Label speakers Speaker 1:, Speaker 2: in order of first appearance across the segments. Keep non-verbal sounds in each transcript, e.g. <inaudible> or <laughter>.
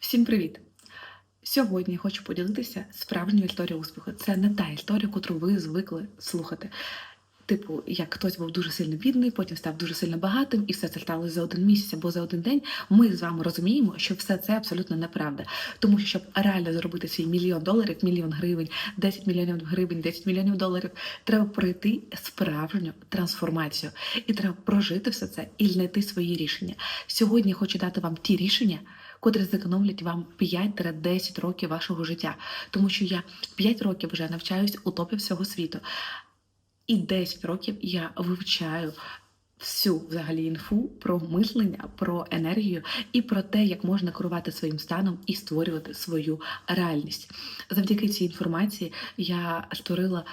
Speaker 1: Всім привіт! Сьогодні хочу поділитися справжньою історією успіху. Це не та історія, яку ви звикли слухати. Типу, як хтось був дуже сильно бідний, потім став дуже сильно багатим, і все це сталося за один місяць або за один день. Ми з вами розуміємо, що все це абсолютно неправда. Тому що щоб реально заробити свій мільйон доларів, мільйон гривень, 10 мільйонів гривень, 10 мільйонів доларів, треба пройти справжню трансформацію. І треба прожити все це і знайти свої рішення. Сьогодні я хочу дати вам ті рішення, котрі зекономлять вам 5-10 років вашого життя. Тому що я 5 років вже навчаюсь у топі всього світу. І 10 років я вивчаю всю взагалі інфу про мислення, про енергію і про те, як можна керувати своїм станом і створювати свою реальність. Завдяки цій інформації я створила.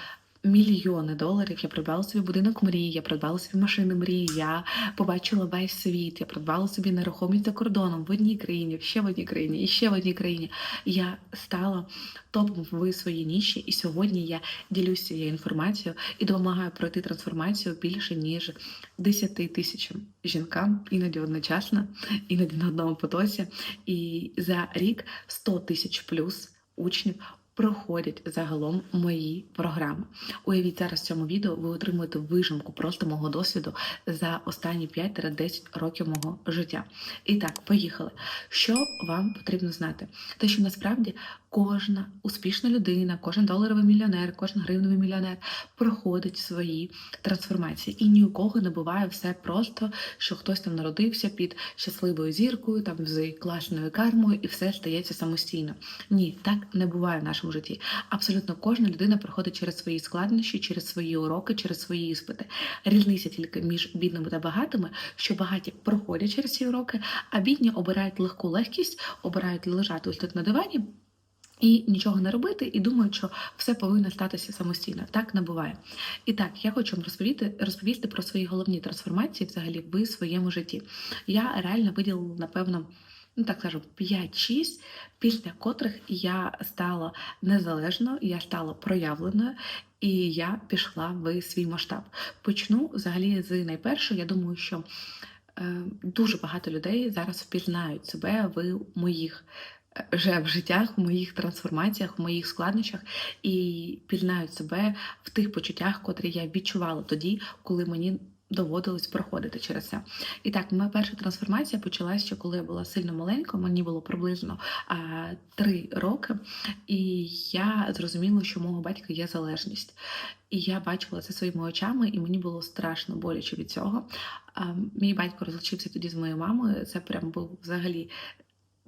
Speaker 1: Мільйони доларів я придбала собі будинок мрії, я придбала собі машини мрії, я побачила весь світ, я придбала собі нерухомість за кордоном в одній країні, ще в одній країні і ще в одній країні. Я стала топом в своїй ніші, і сьогодні я ділюся цією інформацією і допомагаю пройти трансформацію більше ніж 10 тисячам жінкам, іноді одночасно, іноді на одному потоці. І за рік 100 тисяч плюс учнів проходять загалом мої програми. Уявіть зараз в цьому відео ви отримуєте вижимку просто мого досвіду за останні 5-10 років мого життя. І так, поїхали. Що вам потрібно знати? Те, що насправді кожна успішна людина, кожен доларовий мільйонер, кожен гривневий мільйонер проходить свої трансформації. І ні у кого не буває все просто, що хтось там народився під щасливою зіркою, там з класною кармою, і все стається самостійно. Ні, так не буває в нашому житті. Абсолютно кожна людина проходить через свої складнощі, через свої уроки, через свої іспити. Різниця тільки між бідними та багатими, що багаті проходять через ці уроки, а бідні обирають легку легкість, обирають лежати ось тут на дивані. І нічого не робити, і думають, що все повинно статися самостійно. Так не буває. І так, я хочу вам розповісти, розповісти про свої головні трансформації взагалі в своєму житті. Я реально виділила, напевно, ну так скажу, 5-6, після котрих я стала незалежною, я стала проявленою. І я пішла в свій масштаб. Почну взагалі з найпершого. Я думаю, що е, дуже багато людей зараз впізнають себе в моїх вже в життях, в моїх трансформаціях, в моїх складнощах і пізнають себе в тих почуттях, котрі я відчувала тоді, коли мені. Доводилось проходити через це. І так, моя перша трансформація почалася ще коли я була сильно маленька, мені було приблизно а, три роки, і я зрозуміла, що у мого батька є залежність. І я бачила це своїми очами, і мені було страшно боляче від цього. А, мій батько розлучився тоді з моєю мамою. Це прям був взагалі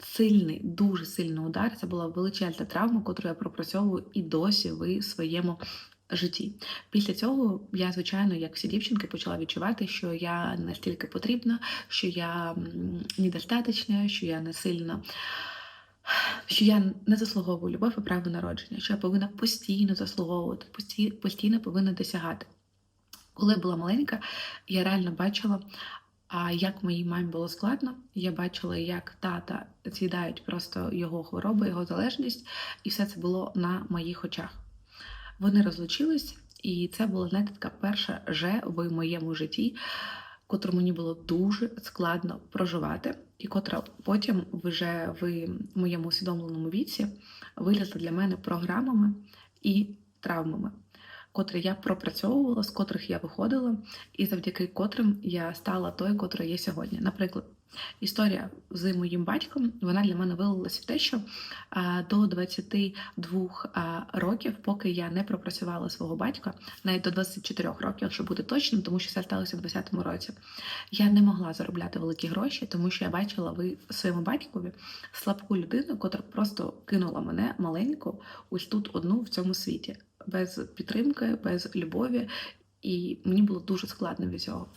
Speaker 1: сильний, дуже сильний удар. Це була величезна травма, яку я пропрацьовую і досі в своєму житті. Після цього я, звичайно, як всі дівчинки, почала відчувати, що я настільки потрібна, що я недостаточна, що я не сильна. Що я не заслуговую любов і право народження, що я повинна постійно заслуговувати, постійно повинна досягати. Коли я була маленька, я реально бачила а як моїй мамі було складно, я бачила, як тата з'їдають просто його хвороби, його залежність, і все це було на моїх очах. Вони розлучились, і це була знаєте, така перша же в моєму житті, котру мені було дуже складно проживати, і котра потім вже в моєму усвідомленому віці вилізла для мене програмами і травмами котрі я пропрацьовувала, з котрих я виходила, і завдяки котрим я стала тою, котрою є сьогодні. Наприклад, історія з моїм батьком вона для мене вилилася в те, що до 22 років, поки я не пропрацювала свого батька, навіть до 24 років, якщо бути точним, тому що це сталося в 20-му році, я не могла заробляти великі гроші, тому що я бачила в своєму батькові слабку людину, котра просто кинула мене маленьку, ось тут одну в цьому світі без підтримки, без любові, і мені було дуже складно від цього.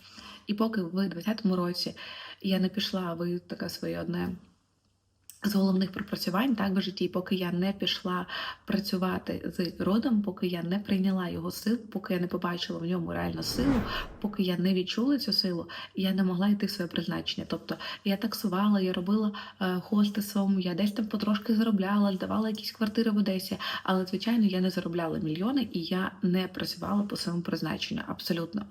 Speaker 1: І поки в 20-му році я не пішла ви таке своє одне з головних пропрацювань так в житті, поки я не пішла працювати з родом, поки я не прийняла його сил, поки я не побачила в ньому реальну силу, поки я не відчула цю силу, я не могла йти в своє призначення. Тобто я таксувала, я робила е, хостесом, я десь там потрошки заробляла, здавала якісь квартири в Одесі, але звичайно я не заробляла мільйони і я не працювала по своєму призначенню абсолютно.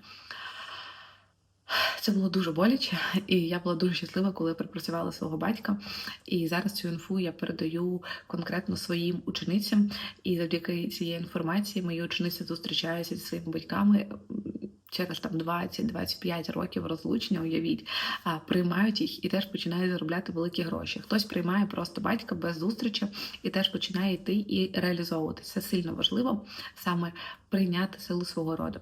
Speaker 1: Це було дуже боляче, і я була дуже щаслива, коли пропрацювала свого батька. І зараз цю інфу я передаю конкретно своїм ученицям. І завдяки цієї інформації мої учениці зустрічаються зі своїми батьками через там 20-25 років розлучення, уявіть, приймають їх і теж починають заробляти великі гроші. Хтось приймає просто батька без зустрічі і теж починає йти і реалізовувати. Це сильно важливо саме прийняти силу свого роду.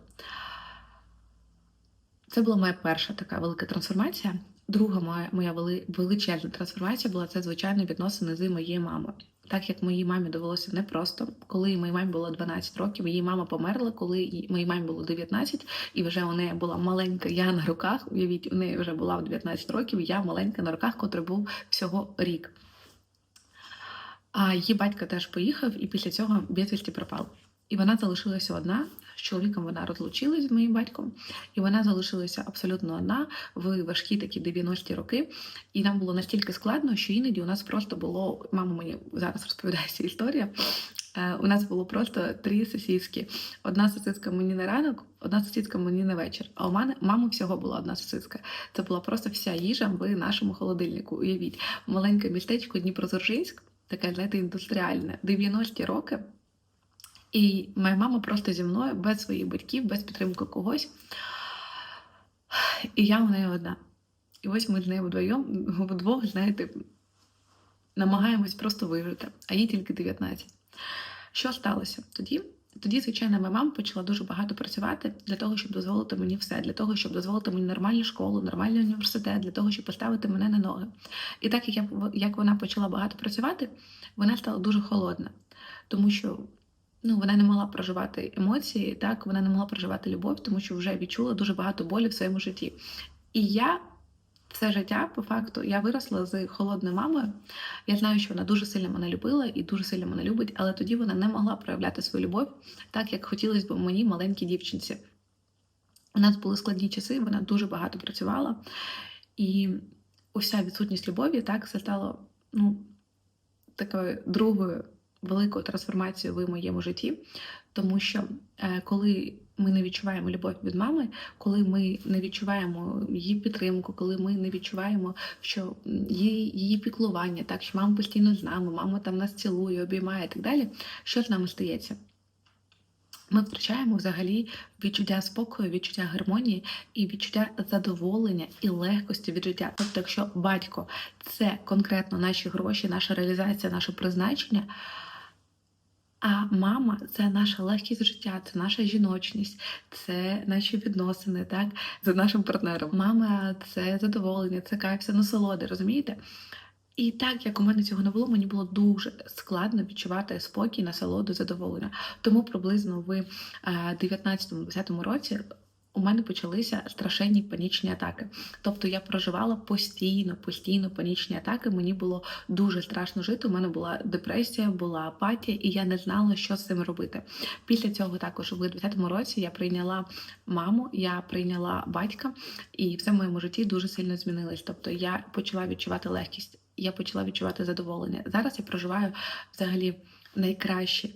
Speaker 1: Це була моя перша така велика трансформація. Друга моя, моя вели, величезна трансформація була це, звичайно, відносини з моєю мамою. Так як моїй мамі довелося непросто, коли моїй мамі було 12 років, її мама померла, коли моїй мамі було 19, і вже у неї була маленька я на руках. Уявіть, у неї вже була в 19 років, я маленька на руках, котрий був всього рік. А її батько теж поїхав і після цього безвісті пропав. І вона залишилася одна. З чоловіком вона розлучилась з моїм батьком, і вона залишилася абсолютно одна в важкі такі 90-ті роки. І нам було настільки складно, що іноді у нас просто було. Мама мені зараз розповідає цю історію. Е, У нас було просто три сосиски. Одна сосиска мені на ранок, одна сосиска мені на вечір. А у мене мами всього була одна сосиска. Це була просто вся їжа в нашому холодильнику. Уявіть, маленьке містечко Дніпродзержинськ, таке, знаєте, індустріальне, 90-ті роки. І моя мама просто зі мною, без своїх батьків, без підтримки когось. І я у неї одна. І ось ми з нею вдвоєм, вдвох, знаєте, намагаємось просто вижити, а їй тільки 19. Що сталося тоді? Тоді, звичайно, моя мама почала дуже багато працювати для того, щоб дозволити мені все, для того, щоб дозволити мені нормальну школу, нормальний університет, для того, щоб поставити мене на ноги. І так як я як вона почала багато працювати, вона стала дуже холодна, тому що ну, вона не могла проживати емоції, так вона не могла проживати любов, тому що вже відчула дуже багато болі в своєму житті. І я все життя, по факту, я виросла з холодною мамою. Я знаю, що вона дуже сильно мене любила і дуже сильно мене любить, але тоді вона не могла проявляти свою любов так, як хотілося б мені, маленькій дівчинці. У нас були складні часи, вона дуже багато працювала, і уся відсутність любові так це стало ну, такою другою великою трансформацією в моєму житті, тому що е, коли ми не відчуваємо любов від мами, коли ми не відчуваємо її підтримку, коли ми не відчуваємо, що її, її піклування, так що мама постійно з нами, мама там нас цілує, обіймає і так далі, що з нами стається? Ми втрачаємо взагалі відчуття спокою, відчуття гармонії і відчуття задоволення і легкості від життя. Тобто, якщо батько це конкретно наші гроші, наша реалізація, наше призначення. А мама це наша легкість життя, це наша жіночність, це наші відносини, так, з нашим партнером. Мама це задоволення, це кайф, це насолоди, розумієте? І так як у мене цього не було, мені було дуже складно відчувати спокій, насолоду, задоволення. Тому приблизно в 19-20 році у мене почалися страшенні панічні атаки. Тобто я проживала постійно, постійно панічні атаки. Мені було дуже страшно жити. У мене була депресія, була апатія, і я не знала, що з цим робити. Після цього також у 20-му році я прийняла маму, я прийняла батька, і все в моєму житті дуже сильно змінилось. Тобто я почала відчувати легкість, я почала відчувати задоволення. Зараз я проживаю взагалі найкраще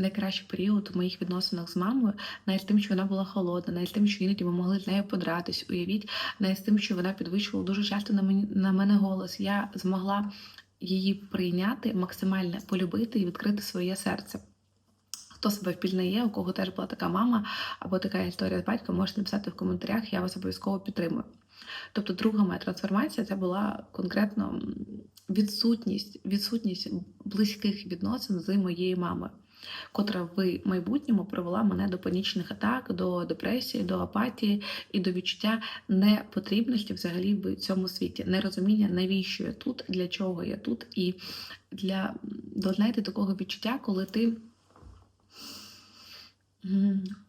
Speaker 1: найкращий період у моїх відносинах з мамою, навіть тим, що вона була холодна, навіть тим, що іноді ми могли з нею подратись, уявіть, навіть тим, що вона підвищувала дуже часто на мені на мене голос. Я змогла її прийняти, максимально полюбити і відкрити своє серце. Хто себе впізнає, у кого теж була така мама або така історія з батьком, можете написати в коментарях, я вас обов'язково підтримую. Тобто, друга моя трансформація це була конкретно відсутність, відсутність близьких відносин з моєю мамою котра в майбутньому привела мене до панічних атак, до депресії, до апатії і до відчуття непотрібності взагалі в цьому світі, нерозуміння, навіщо я тут, для чого я тут, і для до знаєте, такого відчуття, коли ти.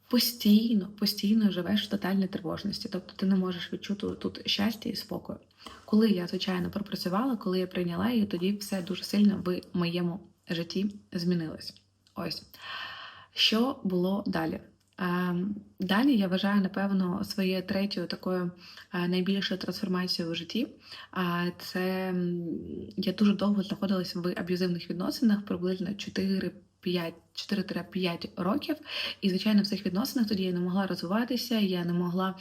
Speaker 1: Постійно, постійно живеш в тотальній тривожності, тобто ти не можеш відчути тут щастя і спокою. Коли я, звичайно, пропрацювала, коли я прийняла її, тоді все дуже сильно в моєму житті змінилось. Ось. Що було далі? Ем, далі я вважаю, напевно, своєю третьою такою е, найбільшою трансформацією в житті. Це я дуже довго знаходилася в аб'юзивних відносинах, приблизно 5, 4-5 років. І, звичайно, в цих відносинах тоді я не могла розвиватися, я не могла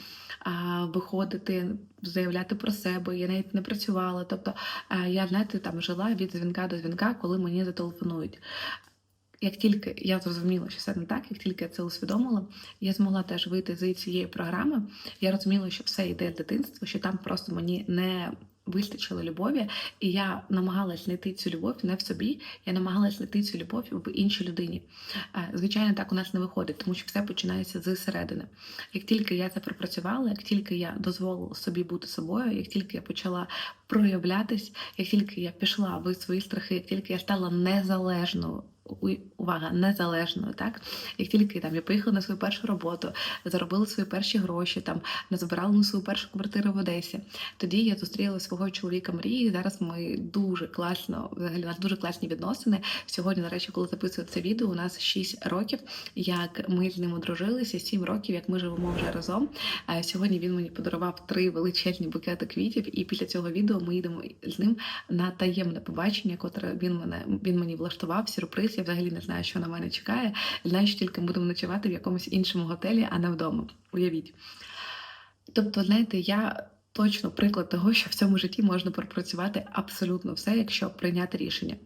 Speaker 1: виходити, заявляти про себе, я навіть не працювала. Тобто а, я, знаєте, там жила від дзвінка до дзвінка, коли мені зателефонують. Як тільки я зрозуміла, що це не так, як тільки я це усвідомила, я змогла теж вийти з цієї програми. Я розуміла, що все йде з дитинства, що там просто мені не вистачило любові, і я намагалась знайти цю любов не в собі, я намагалась знайти цю любов в іншій людині. Е, Звичайно, так у нас не виходить, тому що все починається з середини. Як тільки я це пропрацювала, як тільки я дозволила собі бути собою, як тільки я почала проявлятись, як тільки я пішла в свої страхи, як тільки я стала незалежною. Увага, незалежною, так як тільки там я поїхала на свою першу роботу, заробила свої перші гроші, там назбирала на свою першу квартиру в Одесі. Тоді я зустріла свого чоловіка мрії. Зараз ми дуже класно, взагалі у нас дуже класні відносини. Сьогодні, до речі, коли записую це відео, у нас 6 років, як ми з ним одружилися, 7 років, як ми живемо вже разом. Сьогодні він мені подарував три величезні букети квітів, і після цього відео ми йдемо з ним на таємне побачення, котре він мене він мені влаштував. Сюрприз. Я взагалі не знаю, що на мене чекає. Знаю, що тільки будемо ночувати в якомусь іншому готелі, а не вдома. Уявіть. Тобто, знаєте, я точно приклад того, що в цьому житті можна пропрацювати абсолютно все, якщо прийняти рішення.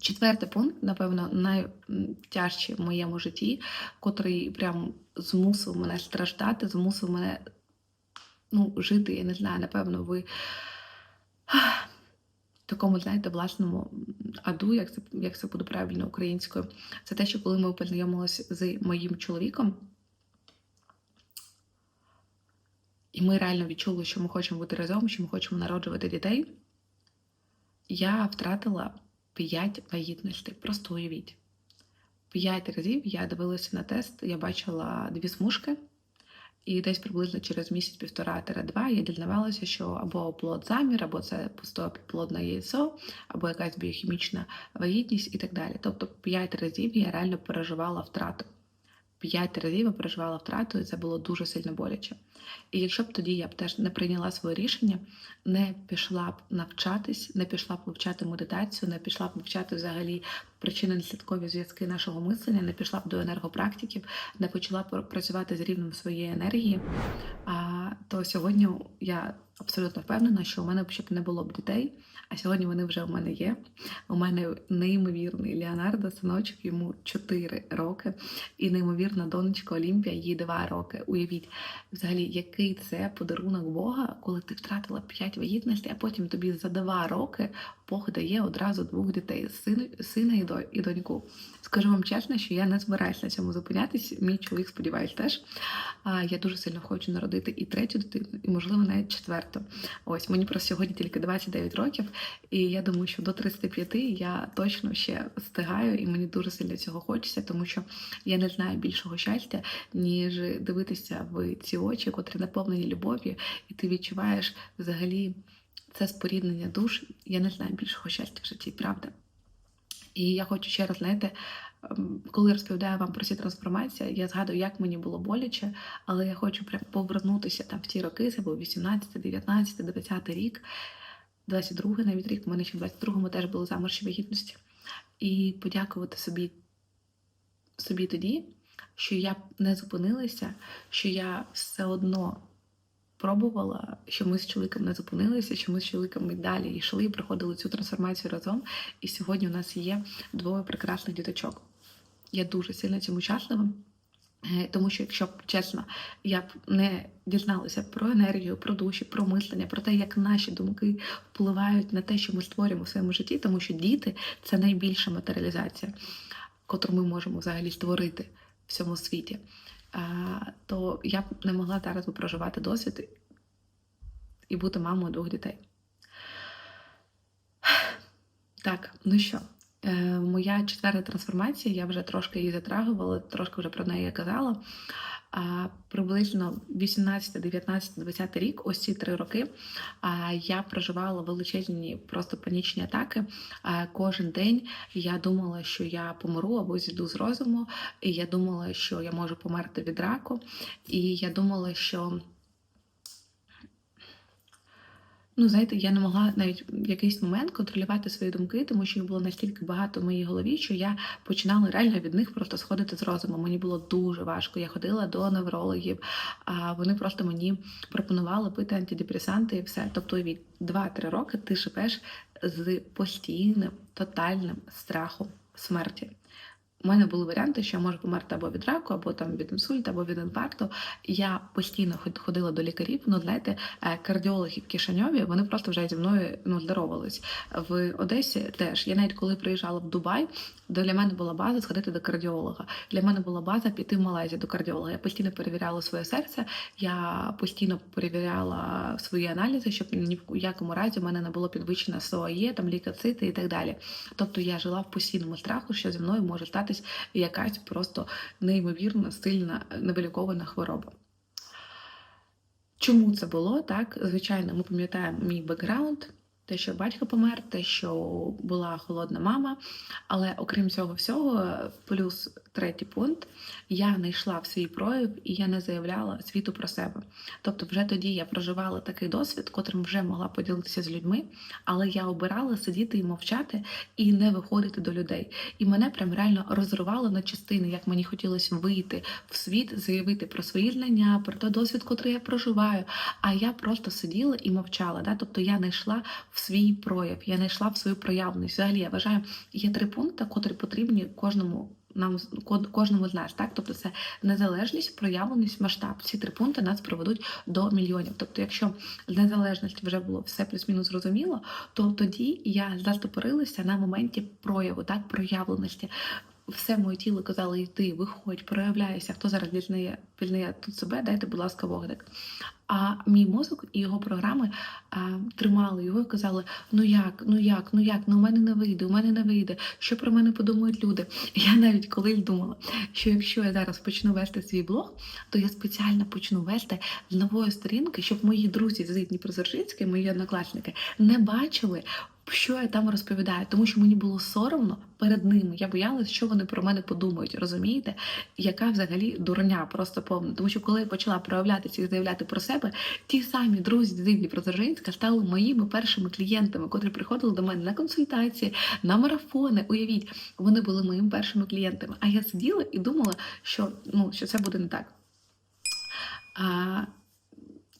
Speaker 1: Четвертий пункт, напевно, найтяжчий в моєму житті, котрий прям змусив мене страждати, змусив мене ну, жити, я не знаю, напевно, ви такому, знаєте, власному аду, як це, як це буде правильно українською. Це те, що коли ми познайомилися з моїм чоловіком, і ми реально відчули, що ми хочемо бути разом, що ми хочемо народжувати дітей, я втратила 5 вагітностей. Просто уявіть. П'ять разів я дивилася на тест, я бачила дві смужки, і десь приблизно через місяць півтора-два я дізнавалася, що або плод замір, або це підплодне яйцо, або якась біохімічна вагітність і так далі. Тобто п'ять разів я реально переживала втрату. П'ять разів я переживала втрату, і це було дуже сильно боляче. І якщо б тоді я б теж не прийняла своє рішення, не пішла б навчатись, не пішла б вивчати медитацію, не пішла б вивчати взагалі причинно-наслідкові зв'язки нашого мислення, не пішла б до енергопрактиків, не почала б працювати з рівнем своєї енергії, а, то сьогодні я абсолютно впевнена, що у мене б ще б не було б дітей, а сьогодні вони вже у мене є. У мене неймовірний Леонардо, синочок, йому 4 роки, і неймовірна донечка Олімпія, їй 2 роки. Уявіть, взагалі, який це подарунок Бога, коли ти втратила 5 вагітностей, а потім тобі за 2 роки Бог дає одразу двох дітей син, сина і, доньку. Скажу вам чесно, що я не збираюся на цьому зупинятись. Мій чоловік, сподіваюсь, теж. Я дуже сильно хочу народити і третю дитину, і, можливо, навіть четверту. Ось мені просто сьогодні тільки 29 років, і я думаю, що до 35 я точно ще встигаю, і мені дуже сильно цього хочеться, тому що я не знаю більшого щастя, ніж дивитися в ці очі, котрі наповнені любов'ю, і ти відчуваєш взагалі це споріднення душ. Я не знаю більшого щастя в житті, правда. І я хочу ще раз, знаєте, ем, коли розповідаю вам про ці трансформації, я згадую, як мені було боляче, але я хочу прям повернутися там в ті роки, це був 18, 19, 20 рік, 22 навіть рік, у мене ще в 22-му теж були заморші вагітності. І подякувати собі, собі тоді, що я не зупинилася, що я все одно пробувала, що ми з чоловіком не зупинилися, що ми з чоловіком і далі йшли, і проходили цю трансформацію разом. І сьогодні у нас є двоє прекрасних діточок. Я дуже сильно цьому щаслива. Е, Тому що, якщо б чесно, я б не дізналася про енергію, про душі, про мислення, про те, як наші думки впливають на те, що ми створюємо в своєму житті, тому що діти це найбільша матеріалізація, котру ми можемо взагалі створити в цьому світі. То я б не могла зараз проживати досвід і бути мамою двох дітей. Так, ну що, е, моя четверта трансформація, я вже трошки її затрагувала, трошки вже про неї казала. Приблизно 18, 19, 20 рік, ось ці три роки, я проживала величезні просто панічні атаки. Кожен день я думала, що я помру або зійду з розуму, і я думала, що я можу померти від раку, і я думала, що Ну, знаєте, я не могла навіть в якийсь момент контролювати свої думки, тому що їх було настільки багато в моїй голові, що я починала реально від них просто сходити з розуму. Мені було дуже важко. Я ходила до неврологів, а вони просто мені пропонували пити антидепресанти і все. Тобто, від 2-3 роки ти живеш з постійним тотальним страхом смерті. У мене були варіанти, що я можу померти або від раку, або там від інсульту, або від інфаркту. Я постійно ходила до лікарів. Ну, знаєте, е, кардіологи в Кишиньові, вони просто вже зі мною ну, здоровались. В Одесі теж. Я навіть коли приїжджала в Дубай, для мене була база сходити до кардіолога. Для мене була база піти в Малайзію до кардіолога. Я постійно перевіряла своє серце, я постійно перевіряла свої аналізи, щоб ні в якому разі в мене не було підвищено СОАЄ, там лікоцити і так далі. Тобто я жила в постійному страху, що зі мною може статись якась просто неймовірно сильна невилікована хвороба. Чому це було так? Звичайно, ми пам'ятаємо мій бекграунд, те, що батько помер, те, що була холодна мама. Але окрім цього всього, плюс третій пункт, я не йшла в свій прояв і я не заявляла світу про себе. Тобто, вже тоді я проживала такий досвід, котрим вже могла поділитися з людьми, але я обирала сидіти і мовчати і не виходити до людей. І мене прям реально розривало на частини, як мені хотілося вийти в світ, заявити про свої знання, про той досвід, котрий я проживаю. А я просто сиділа і мовчала. Да? Тобто я не йшла в свій прояв, я не йшла в свою проявленість. Взагалі, я вважаю, є три пункти, котрі потрібні кожному. Нам кожному з нас, так тобто це незалежність, проявленість, масштаб. Ці три пункти нас приведуть до мільйонів. Тобто, якщо з незалежності вже було все плюс-мінус зрозуміло, то тоді я застопорилася на моменті прояву, так проявленості. Все моє тіло казало йти, виходь, проявляйся. Хто зараз вільнає, вільнає тут себе, дайте, будь ласка, вогник. А мій мозок і його програми а, тримали його і казали: ну як, ну як, ну як, ну у мене не вийде, у мене не вийде. Що про мене подумають люди? Я навіть колись думала, що якщо я зараз почну вести свій блог, то я спеціально почну вести з нової сторінки, щоб мої друзі з Дніпродзержинської, мої однокласники, не бачили. Що я там розповідаю, тому що мені було соромно перед ними. Я боялася, що вони про мене подумають. Розумієте, яка взагалі дурня просто повна. Тому що коли я почала проявлятися і заявляти про себе, ті самі друзі з Дніпродзержинська стали моїми першими клієнтами, котрі приходили до мене на консультації, на марафони. Уявіть, вони були моїми першими клієнтами. А я сиділа і думала, що ну що це буде не так. А,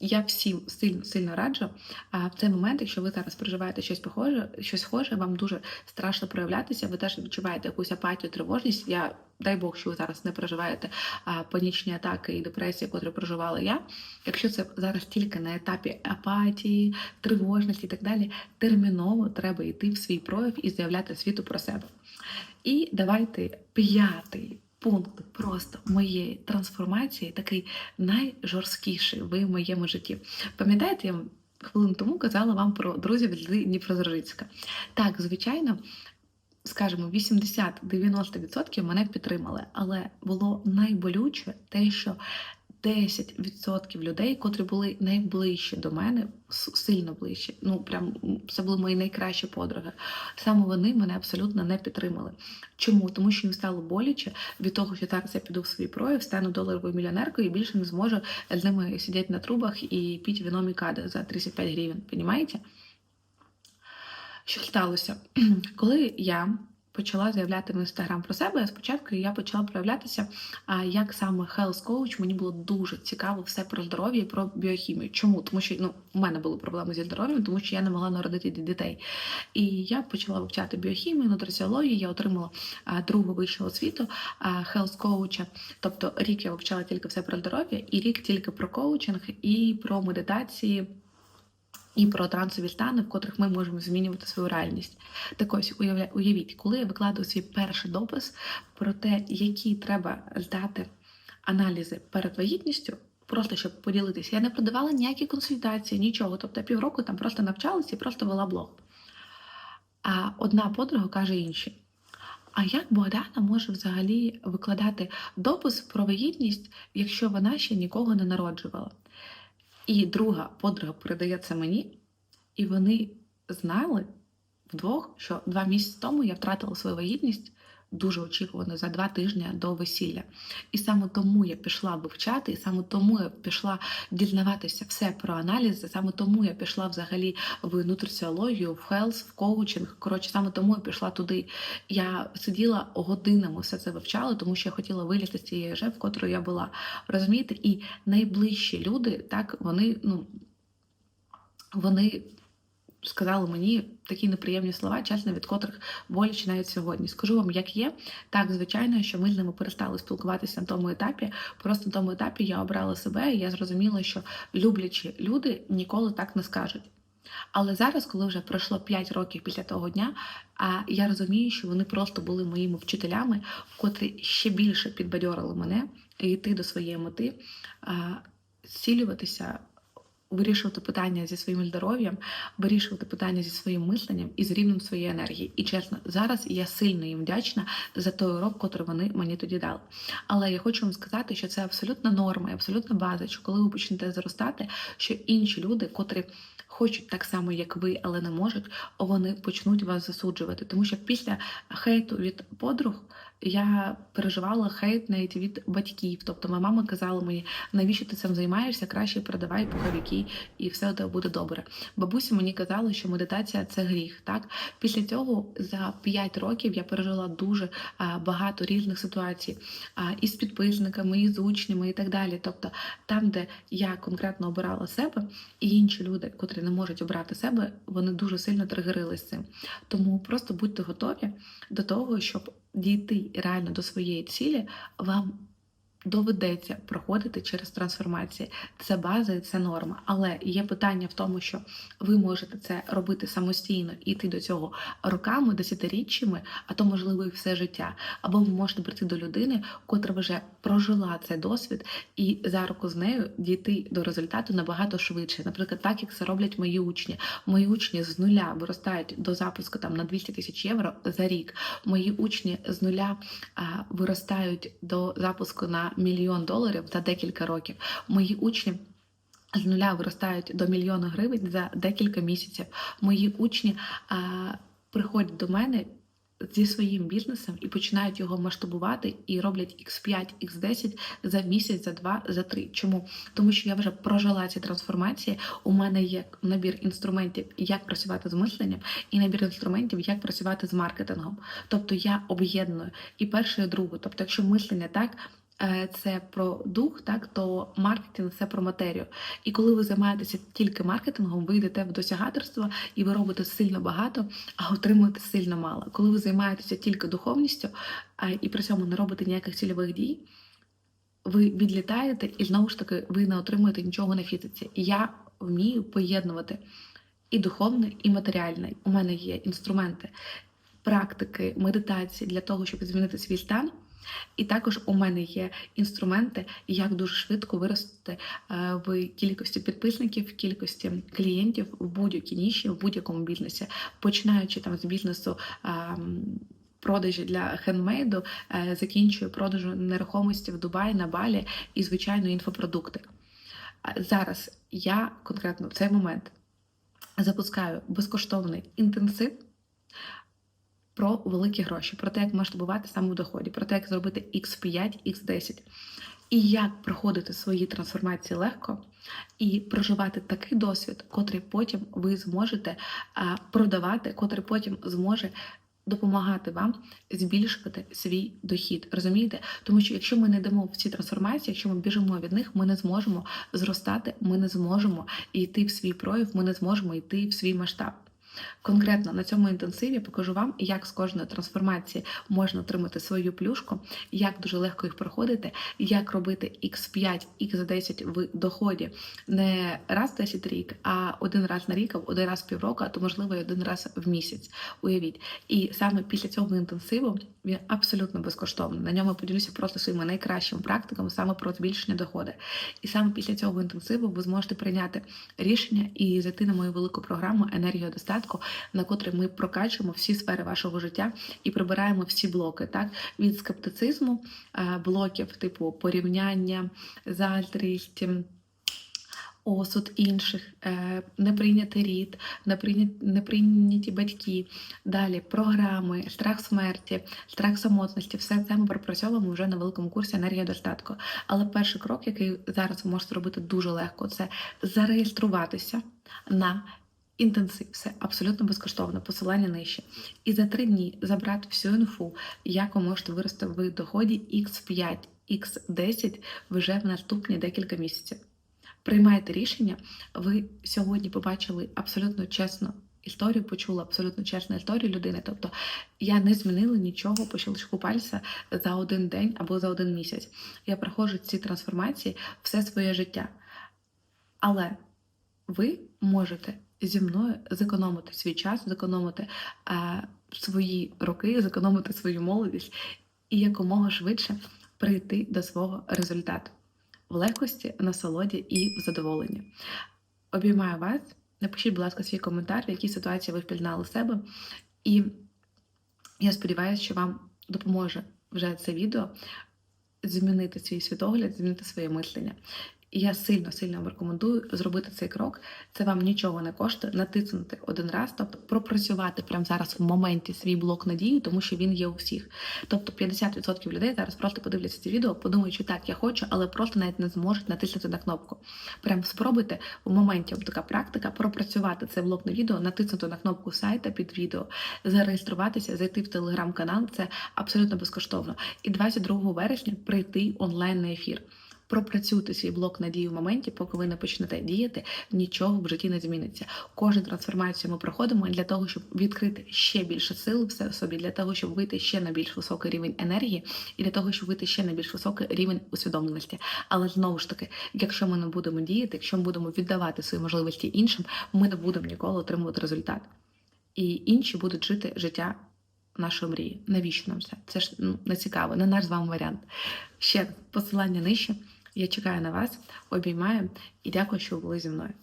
Speaker 1: я всім сильно сильно раджу. А в цей момент, якщо ви зараз переживаєте щось похоже, щось схоже, вам дуже страшно проявлятися. Ви теж відчуваєте якусь апатію, тривожність. Я дай Бог, що ви зараз не переживаєте а, панічні атаки і депресії, котрі проживала я. Якщо це зараз тільки на етапі апатії, тривожності і так далі, терміново треба йти в свій прояв і заявляти світу про себе. І давайте п'ятий пункт просто моєї трансформації, такий найжорсткіший в моєму житті. Пам'ятаєте, я хвилину тому казала вам про друзів з. Так, звичайно. Скажімо, 80-90% мене підтримали, але було найболюче те, що 10% людей, котрі були найближчі до мене, сильно ближчі. Ну прям це були мої найкращі подруги. Саме вони мене абсолютно не підтримали. Чому? Тому що їм стало боляче від того, що так я піду в свій прояв, стану доларовою мільйонеркою і більше не зможу з ними сидіти на трубах і пити вино Мікадо за 35 гривень. Понімаєте? Що сталося? <clears throat> Коли я почала заявляти в інстаграм про себе, спочатку я почала проявлятися як саме health coach. Мені було дуже цікаво все про здоров'я і про біохімію. Чому? Тому що ну, у мене були проблеми зі здоров'ям, тому що я не могла народити дітей. І я почала вивчати біохімію, нутриціологію. Я отримала другу вищу освіту health коуча. Тобто рік я вивчала тільки все про здоров'я, і рік тільки про коучинг і про медитації. І про трансові стани, в котрих ми можемо змінювати свою реальність. Так ось уявіть, коли я викладаю свій перший допис про те, які треба здати аналізи перед вагітністю, просто щоб поділитися, я не продавала ніякі консультації, нічого. Тобто півроку там просто навчалася і просто вела блог. А одна подруга каже іншій. А як Богдана може взагалі викладати допис про вагітність, якщо вона ще нікого не народжувала? І друга подруга передає це мені, і вони знали вдвох, що два місяці тому я втратила свою вагітність дуже очікувано за два тижні до весілля. І саме тому я пішла вивчати, і саме тому я пішла дізнаватися все про аналізи, саме тому я пішла взагалі в нутриціологію, в хелс, в коучинг. Коротше, саме тому я пішла туди. Я сиділа годинами, все це вивчала, тому що я хотіла вилізти з цієї же, в котрої я була. Розумієте? І найближчі люди, так, вони, ну, вони сказали мені такі неприємні слова, чесно, від котрих боляче навіть сьогодні. Скажу вам, як є. Так, звичайно, що ми з ними перестали спілкуватися на тому етапі. Просто на тому етапі я обрала себе, і я зрозуміла, що люблячі люди ніколи так не скажуть. Але зараз, коли вже пройшло 5 років після того дня, а я розумію, що вони просто були моїми вчителями, котрі ще більше підбадьорили мене йти до своєї мети, зцілюватися, вирішувати питання зі своїм здоров'ям, вирішувати питання зі своїм мисленням і з рівнем своєї енергії. І чесно, зараз я сильно їм вдячна за той урок, котрий вони мені тоді дали. Але я хочу вам сказати, що це абсолютно норма, і абсолютно база, що коли ви почнете зростати, що інші люди, котрі хочуть так само, як ви, але не можуть, вони почнуть вас засуджувати. Тому що після хейту від подруг я переживала хейт навіть від батьків. Тобто моя мама казала мені, навіщо ти цим займаєшся, краще продавай пуховики, і все у тебе буде добре. Бабуся мені казала, що медитація це гріх. Так після цього за 5 років я пережила дуже багато різних ситуацій і з підписниками, і з учнями, і так далі. Тобто, там, де я конкретно обирала себе, і інші люди, котрі не можуть обрати себе, вони дуже сильно тригерились цим. Тому просто будьте готові до того, щоб дійти реально до своєї цілі, вам доведеться проходити через трансформації. Це база і це норма. Але є питання в тому, що ви можете це робити самостійно і йти до цього роками, десятиріччями, а то, можливо, і все життя. Або ви можете прийти до людини, котра вже прожила цей досвід, і за руку з нею дійти до результату набагато швидше. Наприклад, так як це роблять мої учні. Мої учні з нуля виростають до запуску там на 200 тисяч євро за рік. Мої учні з нуля а, виростають до запуску на мільйон доларів за декілька років. Мої учні. З нуля виростають до мільйона гривень за декілька місяців. Мої учні а, приходять до мене зі своїм бізнесом і починають його масштабувати і роблять X5, X10 за місяць, за два, за три. Чому? Тому що я вже прожила ці трансформації. У мене є набір інструментів, як працювати з мисленням, і набір інструментів, як працювати з маркетингом. Тобто я об'єдную і перше, і друге. Тобто, якщо мислення так. Е, Це про дух, так то маркетинг це про матерію. І коли ви займаєтеся тільки маркетингом, ви йдете в досягаторство і ви робите сильно багато, а отримуєте сильно мало. Коли ви займаєтеся тільки духовністю і при цьому не робите ніяких цільових дій, ви відлітаєте і знову ж таки ви не отримуєте нічого на фізиці. Я вмію поєднувати і духовне, і матеріальне. У мене є інструменти, практики, медитації для того, щоб змінити свій стан. І також у мене є інструменти, як дуже швидко вирости е, в кількості підписників, в кількості клієнтів в будь-якій ніші, в будь-якому бізнесі, починаючи там з бізнесу. ем, Продажі для хендмейду, е, закінчую продажу нерухомості в Дубаї, на Балі і, звичайно, інфопродукти. Зараз я конкретно в цей момент запускаю безкоштовний інтенсив про великі гроші, про те, як масштабувати саме в доході, про те, як зробити X5, X10. І як проходити свої трансформації легко і проживати такий досвід, котрий потім ви зможете а, продавати, котрий потім зможе допомагати вам збільшувати свій дохід. Розумієте? Тому що якщо ми не йдемо в ці трансформації, якщо ми біжимо від них, ми не зможемо зростати, ми не зможемо йти в свій прояв, ми не зможемо йти в свій масштаб. Конкретно на цьому інтенсиві покажу вам, як з кожної трансформації можна отримати свою плюшку, як дуже легко їх проходити, як робити X5, X10 в доході не раз 10 рік, а один раз на рік, один раз в півроку, а то можливо і один раз в місяць. Уявіть. І саме після цього інтенсиву він абсолютно безкоштовний. На ньому поділюся просто своїми найкращими практиками саме про збільшення доходу. І саме після цього інтенсиву ви зможете прийняти рішення і зайти на мою велику програму Енергія достатку, на котрій ми прокачуємо всі сфери вашого життя і прибираємо всі блоки, так від скептицизму, е, блоків типу порівняння, заздрість. осуд інших, е, неприйнятий рід, неприйняті батьки, далі програми, страх смерті, страх самотності. Все це ми пропрацьовуємо вже на великому курсі енергія достатку. Але перший крок, який зараз ви можете робити дуже легко, це зареєструватися на інтенсив. Все абсолютно безкоштовно, посилання нижче. І за три дні забрати всю інфу, як ви можете вирости в доході X5, X10 вже в наступні декілька місяців. Приймайте рішення. Ви сьогодні побачили абсолютно чесну історію, почули абсолютно чесну історію людини. Тобто я не змінила нічого по щелчку пальця за один день або за один місяць. Я проходжу ці трансформації все своє життя. Але ви можете зі мною зекономити свій час, зекономити е, свої роки, зекономити свою молодість і якомога швидше прийти до свого результату в легкості, насолоді і в задоволенні. Обіймаю вас. Напишіть, будь ласка, свій коментар, в якій ситуації ви впізнали себе. І я сподіваюся, що вам допоможе вже це відео змінити свій світогляд, змінити своє мислення. Я сильно сильно вам рекомендую зробити цей крок. Це вам нічого не коштує, натиснути один раз, тобто пропрацювати прямо зараз в моменті свій блок надії, тому що він є у всіх. Тобто 50% людей зараз просто подивляться це відео, подумають, що так, я хочу, але просто навіть не зможуть натиснути на кнопку. Прям спробуйте в моменті така практика пропрацювати цей блок на відео, натиснути на кнопку сайта під відео, зареєструватися, зайти в телеграм-канал. Це абсолютно безкоштовно. І 22 вересня прийти онлайн на ефір. Пропрацюйте свій блок надії в моменті, поки ви не почнете діяти, нічого в житті не зміниться. Кожну трансформацію ми проходимо для того, щоб відкрити ще більше сил в собі, для того, щоб вийти ще на більш високий рівень енергії, і для того, щоб вийти ще на більш високий рівень усвідомленості. Але знову ж таки, якщо ми не будемо діяти, якщо ми будемо віддавати свої можливості іншим, ми не будемо ніколи отримувати результат. І інші будуть жити життя нашої мрії. Навіщо нам це? Це ж ну, не цікаво, не наш з вами варіант. Ще посилання нижче. Я чекаю на вас, обіймаю і дякую, що були зі мною.